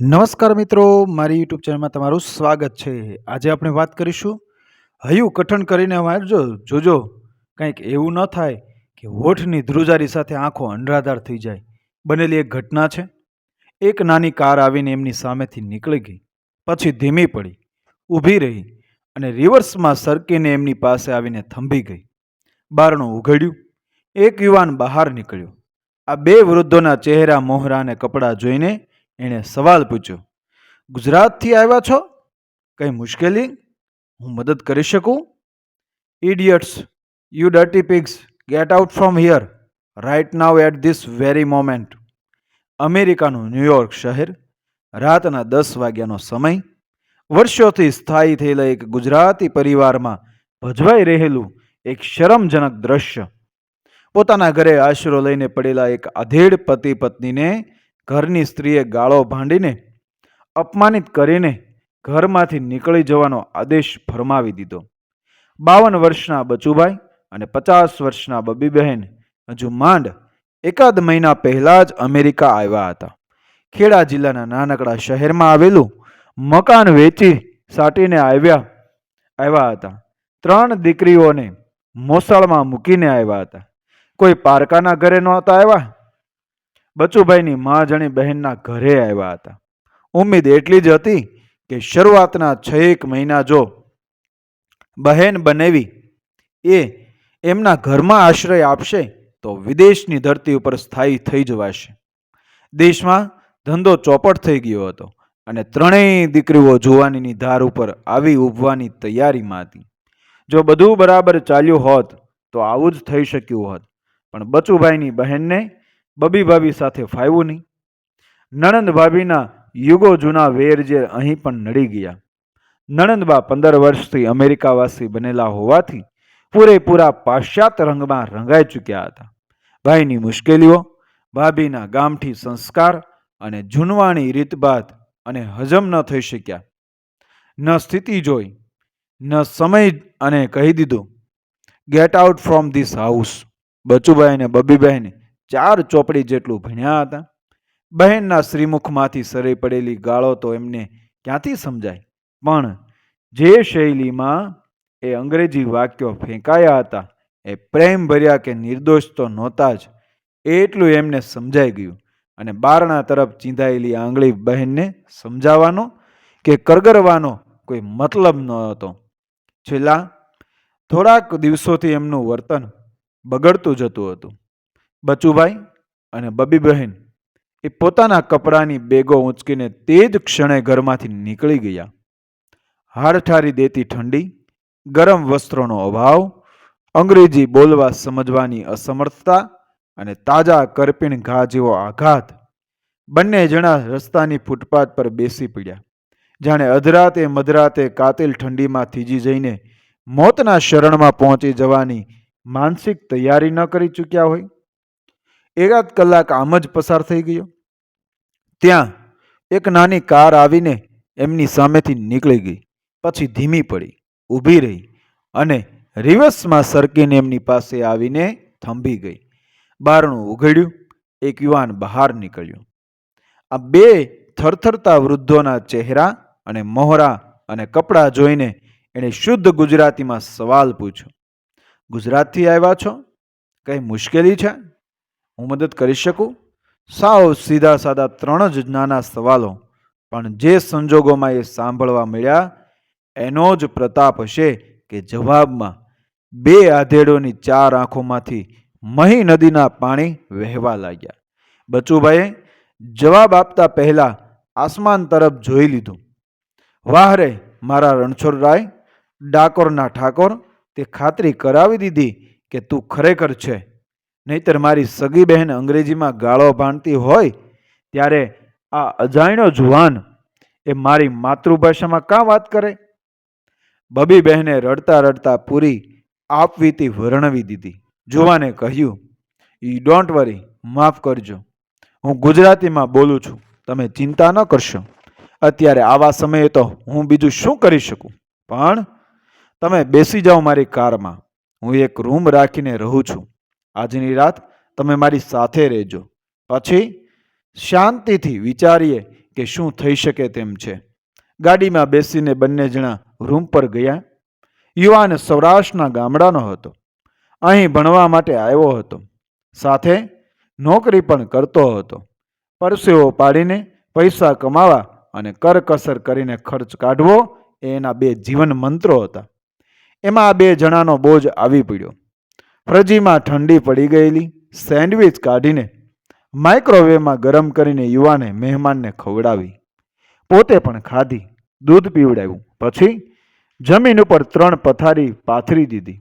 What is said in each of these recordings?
નમસ્કાર મિત્રો, મારી યુટ્યુબ ચેનલમાં તમારું સ્વાગત છે. આજે આપણે વાત કરીશું હયું કઠણ કરીને વાંચજો જોજો, કંઈક એવું ન થાય કે હોઠની ધ્રુજારી સાથે આંખો અંડરાધાર થઈ જાય. બનેલી એક ઘટના છે. એક નાની કાર આવીને એમની સામેથી નીકળી ગઈ. પછી ધીમી પડી, ઊભી રહી અને રિવર્સમાં સરકીને એમની પાસે આવીને થંભી ગઈ. બારણું ઉઘડ્યું. એક યુવાન બહાર નીકળ્યો. આ બે વૃદ્ધોના ચહેરા, મોહરા અને કપડાં જોઈને એણે સવાલ પૂછ્યો, ગુજરાતથી આવ્યા છો? કંઈ મુશ્કેલી? હું મદદ કરી શકું? Idiots you dirty pigs get out from here right now at this very moment અમેરિકાનું New York શહેર, રાતના દસ વાગ્યાનો સમય, વર્ષોથી સ્થાયી થયેલા એક ગુજરાતી પરિવારમાં ભજવાઈ રહેલું એક શરમજનક દ્રશ્ય. પોતાના ઘરે આશરો લઈને પડેલા એક અધેડ પતિ પત્નીને ઘરની સ્ત્રીએ ગાળો ભાંડીને અપમાનિત કરીને ઘરમાંથી નીકળી જવાનો આદેશ ફરમાવી દીધો. બાવન વર્ષના બચુભાઈ અને પચાસ વર્ષના બબીબહેન હજુ માંડ એકાદ મહિના પહેલાં જ અમેરિકા આવ્યા હતા. ખેડા જિલ્લાના નાનકડા શહેરમાં આવેલું મકાન વેચી સાટીને આવ્યા આવ્યા હતા. ત્રણ દીકરીઓને મોસાળમાં મૂકીને આવ્યા હતા. કોઈ પારકાના ઘરે નહોતા આવ્યા બચુભાઈની મા જણી બહેનના ઘરે આવ્યા હતા. ઉમ્મીદ એટલી જ હતી કે શરૂઆતના છ એક મહિના જો બહેન બનેવી એ એમના ઘરમાં આશ્રય આપશે તો વિદેશની ધરતી ઉપર સ્થાયી થઈ જવાશે. દેશમાં ધંધો ચોપટ થઈ ગયો હતો અને ત્રણેય દીકરીઓ જુવાનીની ધાર ઉપર આવી ઉભવાની તૈયારીમાં હતી. જો બધું બરાબર ચાલ્યું હોત તો આવું જ થઈ શક્યું હોત. પણ બચુભાઈની બહેનને બબી ભાભી સાથે ફાવ્યું નહીં. નણંદ ભાભીના યુગો જૂના વેર જે અહીં પણ નડી ગયા. નણંદબા પંદર વર્ષથી અમેરિકાવાસી બનેલા હોવાથી પૂરેપૂરા પાશ્ચાત્ય રંગમાં રંગાઈ ચૂક્યા હતા. ભાઈની મુશ્કેલીઓ, ભાભીના ગામઠી સંસ્કાર અને જૂનવાણી રીતભાત અને હજમ ન થઈ શક્યા. ન સ્થિતિ જોઈ, ન સમય અને કહી દીધું get out from this house Bachubhai અને બબીબહેને ચાર ચોપડી જેટલું ભણ્યા હતા. બહેનના શ્રીમુખમાંથી સરી પડેલી ગાળો તો એમને ક્યાંથી સમજાય? પણ જે શૈલીમાં એ અંગ્રેજી વાક્યો ફેંકાયા હતા, એ પ્રેમ ભર્યા કે નિર્દોષ તો નહોતા જ, એટલું એમને સમજાઈ ગયું. અને બારણા તરફ ચીંધાયેલી આંગળી બહેનને સમજાવવાનો કે કરગરવાનો કોઈ મતલબ ન હતો. છેલ્લા થોડાક દિવસોથી એમનું વર્તન બગડતું જતું હતું. બચુભાઈ અને બબી બહેન એ પોતાના કપડાની બેગો ઊંચકીને તે જ ક્ષણે ઘરમાંથી નીકળી ગયા. હાડઠારી દેતી ઠંડી, ગરમ વસ્ત્રોનો અભાવ, અંગ્રેજી બોલવા સમજવાની અસમર્થતા અને તાજા કરપીણ ઘા જેવો આઘાત બંને જણા રસ્તાની ફૂટપાથ પર બેસી પડ્યા, જાણે અધરાતે મધરાતે કાતિલ ઠંડીમાં થીજી જઈને મોતના શરણમાં પહોંચી જવાની માનસિક તૈયારી ન કરી ચૂક્યા હોય. એકાદ કલાક આમ જ પસાર થઈ ગયો. ત્યાં એક નાની કાર આવીને એમની સામેથી નીકળી ગઈ. પછી ધીમી પડી, ઊભી રહી અને રિવર્સમાં સરકીને એમની પાસે આવીને થંભી ગઈ. બારણું ઉઘડ્યું, એક યુવાન બહાર નીકળ્યો. આ બે થરથરતા વૃદ્ધોના ચહેરા અને મોહરા અને કપડાં જોઈને એણે શુદ્ધ ગુજરાતીમાં સવાલ પૂછ્યો. ગુજરાતથી આવ્યા છો? કંઈ મુશ્કેલી છે? હું મદદ કરી શકું? સાવ સીધા સાદા ત્રણ જ નાના સવાલો, પણ જે સંજોગોમાં એ સાંભળવા મળ્યા, એનો જ પ્રતાપ હશે કે જવાબમાં બે આધેડોની ચાર આંખોમાંથી મહી નદીના પાણી વહેવા લાગ્યા. બચુભાઈએ જવાબ આપતા પહેલા આસમાન તરફ જોઈ લીધું. વાહ રે, મારા રણછોડરાય ડાકોરના ઠાકોર, તે ખાતરી કરાવી દીધી કે તું ખરેખર છે. નહીતર મારી સગી બહેન અંગ્રેજીમાં ગાળો ભાણતી હોય ત્યારે આ અજાણ્યો જુવાન એ મારી માતૃભાષામાં કાં વાત કરે? બબી બહેને રડતા રડતા પૂરી આપવીતી વર્ણવી દીધી. જુવાને કહ્યું, ઈ ડોન્ટ વરી, માફ કરજો. હું ગુજરાતીમાં બોલું છું. તમે ચિંતા ન કરશો. અત્યારે આવા સમયે તો હું બીજું શું કરી શકું? પણ તમે બેસી જાઓ મારી કારમાં. હું એક રૂમ રાખીને રહું છું. આજની રાત તમે મારી સાથે રહેજો. પછી શાંતિથી વિચારીએ કે શું થઈ શકે તેમ છે. ગાડીમાં બેસીને બંને જણા રૂમ પર ગયા. યુવાન સૌરાષ્ટ્રના ગામડાનો હતો. અહીં ભણવા માટે આવ્યો હતો. સાથે નોકરી પણ કરતો હતો. પરસેવો પાડીને પૈસા કમાવા અને કરકસર કરીને ખર્ચ કાઢવો એ એના બે જીવન મંત્રો હતા. એમાં આ બે જણાનો બોજ આવી પડ્યો. ફ્રજીમાં ઠંડી પડી ગયેલી, સેન્ડવિચ કાઢીને માઇક્રોવેવમાં ગરમ કરીને યુવાને મહેમાનને ખવડાવી. પોતે પણ ખાધી, દૂધ પીવડાવ્યું. પછી જમીન ઉપર ત્રણ પથારી પાથરી દીધી.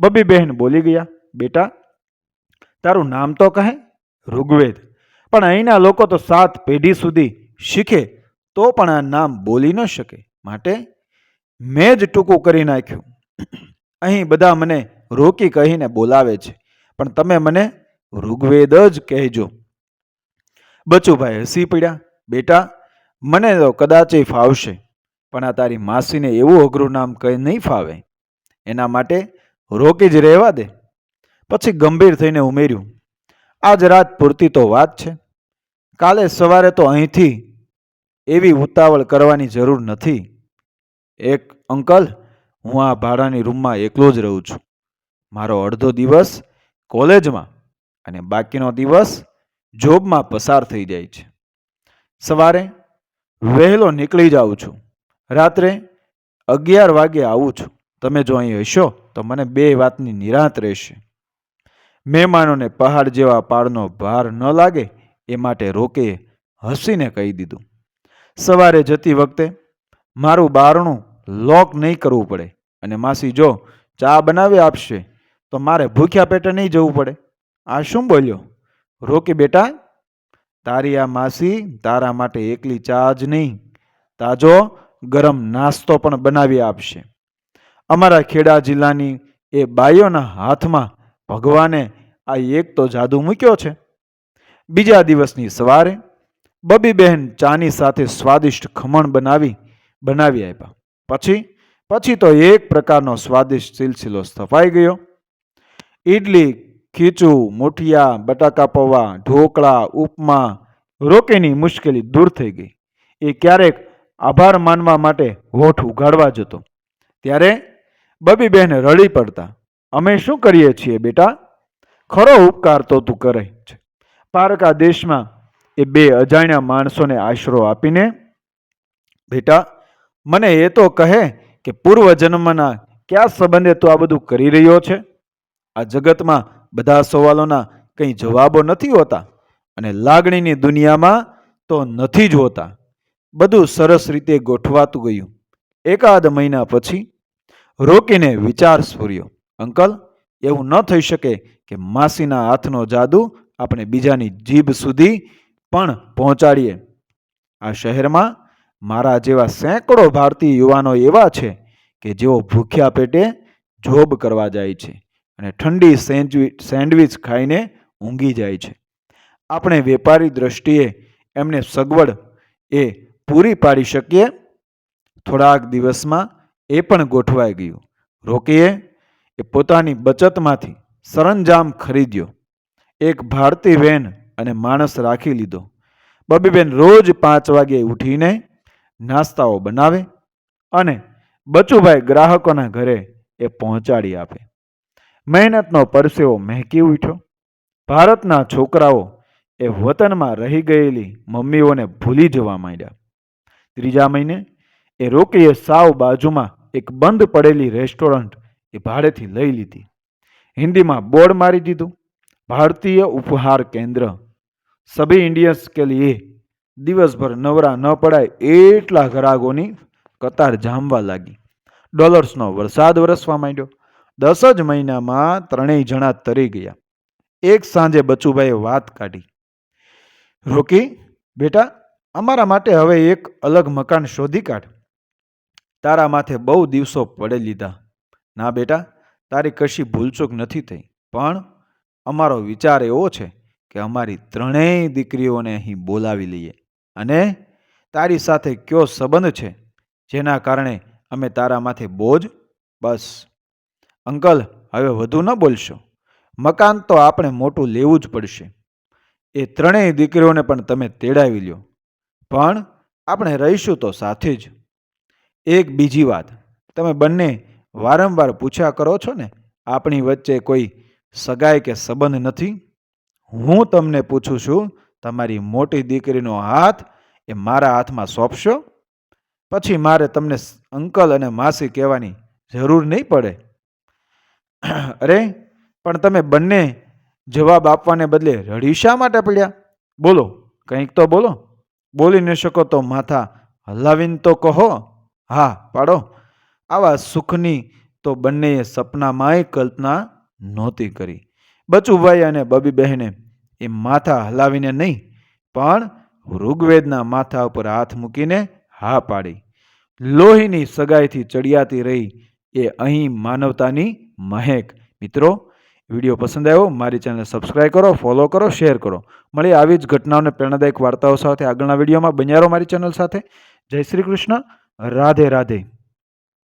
બબી બહેન બોલી ગયા, બેટા, તારું નામ તો કહે, ઋગ્વેદ. પણ અહીંના લોકો તો સાત પેઢી સુધી શીખે, તો પણ આ નામ બોલી ન શકે. માટે મેં જ ટૂંકું કરી નાખ્યું. અહીં બધા મને રોકી કહીને બોલાવે છે. પણ તમે મને ઋગ્વેદ જ કહેજો. બચુભાઈ હસી પડ્યા. બેટા, મને તો કદાચ ફાવશે, પણ આ તારી માસીને એવું અઘરું નામ કંઈ નહીં ફાવે. એના માટે રોકી જ રહેવા દે. પછી ગંભીર થઈને ઉમેર્યું, આજ રાત પૂરતી તો વાત છે. કાલે સવારે તો અહીંથી એવી ઉતાવળ કરવાની જરૂર નથી. એક અંકલ, હું આ ભાડાની રૂમમાં એકલો જ રહું છું. મારો અડધો દિવસ કોલેજમાં અને બાકીનો દિવસ જોબમાં પસાર થઈ જાય છે. સવારે વહેલો નીકળી જાઉં છું. રાત્રે અગિયાર વાગે આવું છું. તમે જો અહીં હશો તો મને બે વાતની નિરાંત રહેશે. મહેમાનોને પહાડ જેવા પાળનો ભાર ન લાગે એ માટે રોકે હસીને કહી દીધું. સવારે જતી વખતે મારું બારણું લોક નહીં કરવું પડે અને માસી જો ચા બનાવી આપશે તો મારે ભૂખ્યા પેટે નહીં જવું પડે. આ શું બોલ્યો? રોકી બેટા, તારી આ માસી તારા માટે એકલી ચા જ નહીં, તાજો ગરમ નાસ્તો પણ બનાવી આપશે. અમારા ખેડા જિલ્લાની એ બાઈઓના હાથમાં ભગવાને આ એક તો જાદુ મૂક્યો છે. બીજા દિવસની સવારે બબીબહેન ચાની સાથે સ્વાદિષ્ટ ખમણ બનાવી બનાવી આપ્યા. પછી પછી તો એક પ્રકારનો સ્વાદિષ્ટ સિલસિલો સ્થપાઈ ગયો. ઈડલી, ખીચું, મુઠિયા, બટાકા પૌવા, ઢોકળા, ઉપમા રોકેની મુશ્કેલી દૂર થઈ ગઈ. એ ક્યારેક આભાર માનવા માટે હોઠ ઉગાડવા જતો. ત્યારે બબી બહેન રડી પડતા. અમે શું કરીએ છીએ બેટા? ખરો ઉપકાર તો તું કરે છે. પારકા દેશમાં એ બે અજાણ્યા માણસોને આશરો આપીને, બેટા, મને એ તો કહે કે પૂર્વ જન્મના કયા સંબંધે તું આ બધું કરી રહ્યો છે? આ જગતમાં બધા સવાલોના કંઈ જવાબો નથી હોતા અને લાગણીની દુનિયામાં તો નથી જ હોતા. બધું સરસ રીતે ગોઠવાતું ગયું. એકાદ મહિના પછી રોકીને વિચાર સ્ફૂર્યો. અંકલ, એવું ન થઈ શકે કે માસીના હાથનો જાદુ આપણે બીજાની જીભ સુધી પણ પહોંચાડીએ. આ શહેરમાં મારા જેવા સેંકડો ભારતીય યુવાનો એવા છે કે જેઓ ભૂખ્યા પેટે જોબ કરવા જાય છે. અને ઠંડી સેન્ડવિચ સેન્ડવિચ ખાઈને ઊંઘી જાય છે. આપણે વેપારી દ્રષ્ટિએ એમને સગવડ એ પૂરી પાડી શકીએ? થોડાક દિવસમાં એ પણ ગોઠવાઈ ગયું. રોકીએ, એ પોતાની બચતમાંથી સરંજામ ખરીદ્યો. એક ભારતી વેન અને માણસ રાખી લીધો. બબીબેન રોજ પાંચ વાગે ઉઠીને નાસ્તાઓ બનાવે અને બચુભાઈ ગ્રાહકોના ઘરે એ પહોંચાડી આપે. મહેનતનો પરસેવો મહેકી ઉઠ્યો. ભારતના છોકરાઓ એ વતનમાં રહી ગયેલી મમ્મીઓને ભૂલી જવા માંડ્યા. ત્રીજા મહિને એ રોકીએ સાવ બાજુમાં એક બંધ પડેલી રેસ્ટોરન્ટ એ ભાડેથી લઈ લીધી. હિન્દીમાં બોર્ડ મારી દીધું. ભારતીય ઉપહાર કેન્દ્ર. સભી ઇન્ડિયન્સ કે લીએ દિવસભર નવરા ન પડાય એટલા ઘરાગોની કતાર જામવા લાગી. ડોલર્સનો વરસાદ વરસવા માંડ્યો. દસ જ મહિનામાં ત્રણેય જણા તરી ગયા. એક સાંજે બચુભાઈએ વાત કાઢી. રોકી, બેટા, અમારા માટે હવે એક અલગ મકાન શોધી કાઢ. તારા માથે બહુ દિવસો પડે લીધા. ના બેટા, તારી કશી ભૂલચૂક નથી થઈ. પણ અમારો વિચાર એવો છે કે અમારી ત્રણેય દીકરીઓને અહીં બોલાવી લઈએ. અને તારી સાથે કયો સંબંધ છે જેના કારણે અમે તારા માથે બોજ? બસ. અંકલ, હવે વધુ ન બોલશો. મકાન તો આપણે મોટું લેવું જ પડશે. એ ત્રણેય દીકરીઓને પણ તમે તેડાવી લ્યો. પણ આપણે રહીશું તો સાથે જ. એક બીજી વાત, તમે બંને વારંવાર પૂછ્યા કરો છો ને, આપણી વચ્ચે કોઈ સગાઈ કે સંબંધ નથી? હું તમને પૂછું છું, તમારી મોટી દીકરીનો હાથ એ મારા હાથમાં સોંપશો? પછી મારે તમને અંકલ અને માસી કહેવાની જરૂર નહીં પડે. અરે, પણ તમે બંને જવાબ આપવાને બદલે રડી શા માટે પડ્યા? બોલો, કંઈક તો બોલો. બોલી ન શકો તો માથા હલાવીને તો કહો. હા, પાડો. આવા સુખની તો બંનેએ સપનામાંય કલ્પના નહોતી કરી. બચુભાઈ અને બબી બહેને એ માથા હલાવીને નહીં, પણ ઋગ્વેદના માથા ઉપર હાથ મૂકીને હા પાડી. લોહીની સગાઈથી ચડિયાતી રહી એ અહીં માનવતાની મહેક. મિત્રો, વીડિયો પસંદ આવ્યો, મારી ચેનલ સબસ્ક્રાઈબ કરો ફોલો કરો શેર કરો. મળી આવી જ ઘટનાઓને પ્રેરણાદાયક વાર્તાઓ સાથે આગળના વિડીયોમાં. બન્યા મારી ચેનલ સાથે. જય શ્રી કૃષ્ણ. રાધે રાધે.